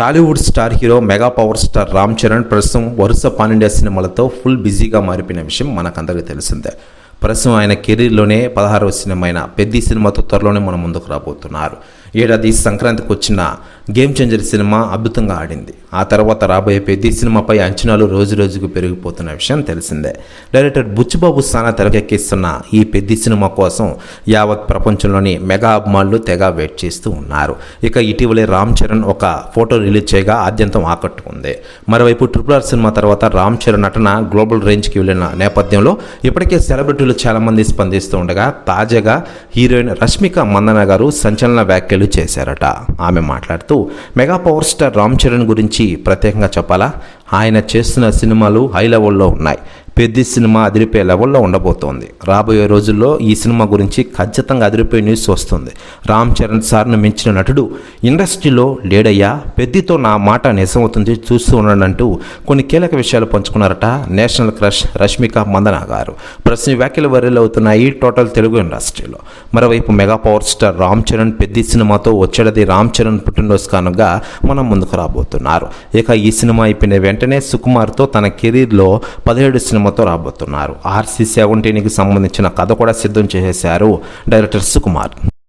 Tollywood star hero mega power star Ram Charan ప్రస్తుతం వరుస pan-India సినిమాలతో ఫుల్ బిజీగా మారిపోయిన విషయం మనకందరికీ తెలిసిందే. ప్రస్తుతం ఆయన కెరీర్లోనే పదహారవ సినిమా అయిన పెద్ద సినిమాతో త్వరలోనే మన ముందుకు రాబోతున్నారు. ఏడాది సంక్రాంతికి వచ్చిన గేమ్ చేంజర్ సినిమా అద్భుతంగా ఆడింది. ఆ తర్వాత రాబోయే పెద్ద సినిమాపై అంచనాలు రోజు రోజుకు పెరిగిపోతున్న విషయం తెలిసిందే. డైరెక్టర్ బుచ్చిబాబు సానా తెరకెక్కిస్తున్న ఈ పెద్ద సినిమా కోసం యావత్ ప్రపంచంలోని మెగా అభిమానులు తెగ వెయిట్ చేస్తూ ఉన్నారు. ఇక ఇటీవలే రామ్ చరణ్ ఒక ఫోటో రిలీజ్ చేయగా ఆద్యంతం ఆకట్టుకుంది. మరోవైపు ట్రిపుల్ ఆర్ సినిమా తర్వాత రామ్ చరణ్ నటన గ్లోబల్ రేంజ్కి వెళ్ళిన నేపథ్యంలో ఇప్పటికే సెలబ్రిటీలు చాలామంది స్పందిస్తూ ఉండగా తాజాగా హీరోయిన్ రష్మిక మందన గారు సంచలన వ్యాఖ్యలు చేశారట. ఆమె మాట్లాడుతూ mega power star Ram Charan గురించి ప్రత్యేకంగా చెప్పాలా? ఆయన చేస్తున్న సినిమాలు హై లెవెల్లో ఉన్నాయి. పెద్ద సినిమా అదిరిపోయే లెవెల్లో ఉండబోతోంది. రాబోయే రోజుల్లో ఈ సినిమా గురించి ఖచ్చితంగా అదిరిపోయే న్యూస్ వస్తుంది. రామ్ చరణ్ సార్ను మించిన నటుడు ఇండస్ట్రీలో లేడయ్యా పెద్దితో నా మాట నిజమవుతుంది చూస్తూ ఉండనంటూ కొన్ని కీలక విషయాలు పంచుకున్నారట నేషనల్ క్రష్ రష్మిక మందన గారు. ప్రశ్న వ్యాఖ్యలు వైరల్ అవుతున్నాయి టోటల్ తెలుగు ఇండస్ట్రీలో. మరోవైపు mega power star Ram Charan పెద్ద సినిమాతో వచ్చేది రామ్ చరణ్ పుట్టినరోజు కానుగా మనం ముందుకు రాబోతున్నారు. ఇక ఈ సినిమా అయిపోయిన వెంటనే సుకుమార్తో తన కెరీర్లో పదిహేడు సినిమా సినిమాతో రాబోతున్నారు. ఆర్సీ సెవెంటీన్కి సంబంధించిన కథ కూడా సిద్ధం చేసేశారు డైరెక్టర్ సుకుమార్.